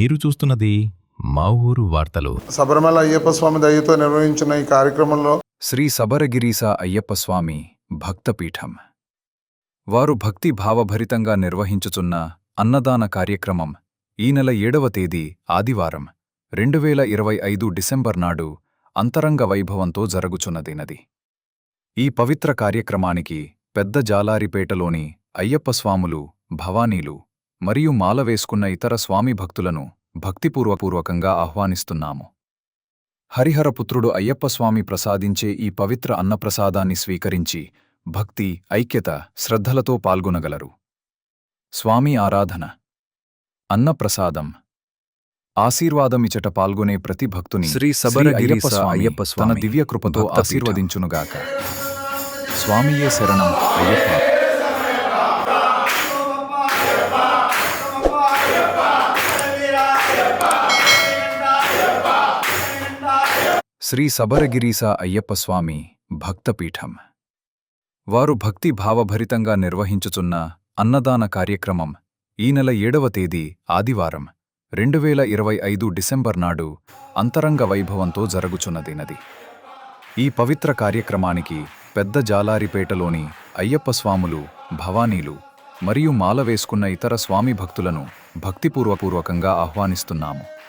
మీరు చూస్తున్నది మా ఊరు వార్తలు. శబరిమల అయ్యప్ప స్వామి దయతో నిర్వహించిన ఈ కార్యక్రమంలో శ్రీ సబరగిరీస అయ్యప్ప స్వామి భక్తపీఠం. వారు భక్తి భావభరితంగా నిర్వహించుచున్న అన్నదాన కార్యక్రమం ఈ నెల ఏడవ తేదీ ఆదివారం రెండు వేల ఇరవై ఐదు డిసెంబర్ నాడు అంతరంగ వైభవంతో జరుగుచున్నదినది. ఈ పవిత్ర కార్యక్రమానికి పెద్ద జాలారిపేటలోని అయ్యప్ప స్వాములు భవానీలు మరియు మాల వేసుకున్న ఇతర స్వామి భక్తులను భక్తిపూర్వపూర్వకంగా ఆహ్వానిస్తున్నాము. హరిహరపుత్రుడు అయ్యప్పస్వామి ప్రసాదించే ఈ పవిత్ర అన్నప్రసాదాన్ని స్వీకరించి భక్తి ఐక్యత శ్రద్ధలతో పాల్గొనగలరు. స్వామి ఆరాధన. అన్నప్రసాదం. ఆశీర్వాదమిచట పాల్గొనే ప్రతి భక్తుని శ్రీ సబరగిరీస అయ్యప్ప స్వామి అయ్యప్ప తన స్వామి దివ్య కృపతో భక్తపీఠం. ఆశీర్వదించునుగాక. స్వామియే శరణం అయ్యప్ప. శ్రీ సబరగిరీస అయ్యప్ప స్వామి భక్తపీఠం. వారు భక్తి భావభరితంగా నిర్వహించుచున్న అన్నదాన కార్యక్రమం ఈ నెల ఏడవ తేదీ ఆదివారం రెండువేల ఇరవై ఐదు డిసెంబర్ నాడు అంతరంగ వైభవంతో జరుగుచున్నదినది. ఈ పవిత్ర కార్యక్రమానికి పెద్ద జాలారిపేటలోని అయ్యప్ప స్వాములు భవానీలు మరియు మాల వేసుకున్న ఇతర స్వామి భక్తులను భక్తిపూర్వపూర్వకంగా ఆహ్వానిస్తున్నాము.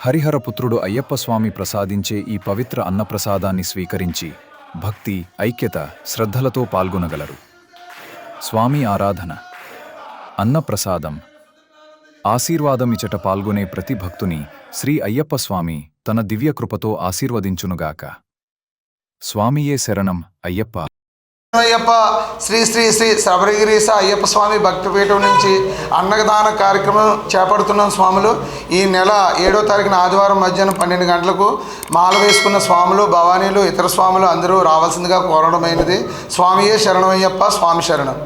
హరిహరపుత్రుడు అయ్యప్ప స్వామి ప్రసాదించే ఈ పవిత్ర అన్నప్రసాదాన్ని స్వీకరించి భక్తి ఐక్యత శ్రద్ధలతో పాల్గొనగలరు. స్వామి ఆరాధన. అన్నప్రసాదం. ఆశీర్వాదమిచట పాల్గొనే ప్రతి భక్తుని శ్రీ అయ్యప్ప స్వామి తన దివ్యకృపతో ఆశీర్వదించునుగాక. స్వామియే శరణం అయ్యప్ప. అయ్యప్ప శ్రీ శ్రీ శ్రీ శబరిగిరీస అయ్యప్ప స్వామి భక్తిపీఠం నుంచి అన్నదాన కార్యక్రమం చేపడుతున్నాం స్వాములు. ఈ నెల ఏడో తారీఖున ఆదివారం మధ్యాహ్నం పన్నెండు గంటలకు మాల వేసుకున్న స్వాములు భవానీలు ఇతర స్వాములు అందరూ రావాల్సిందిగా కోరడమైనది. స్వామియే శరణమయ్యప్ప స్వామి శరణం.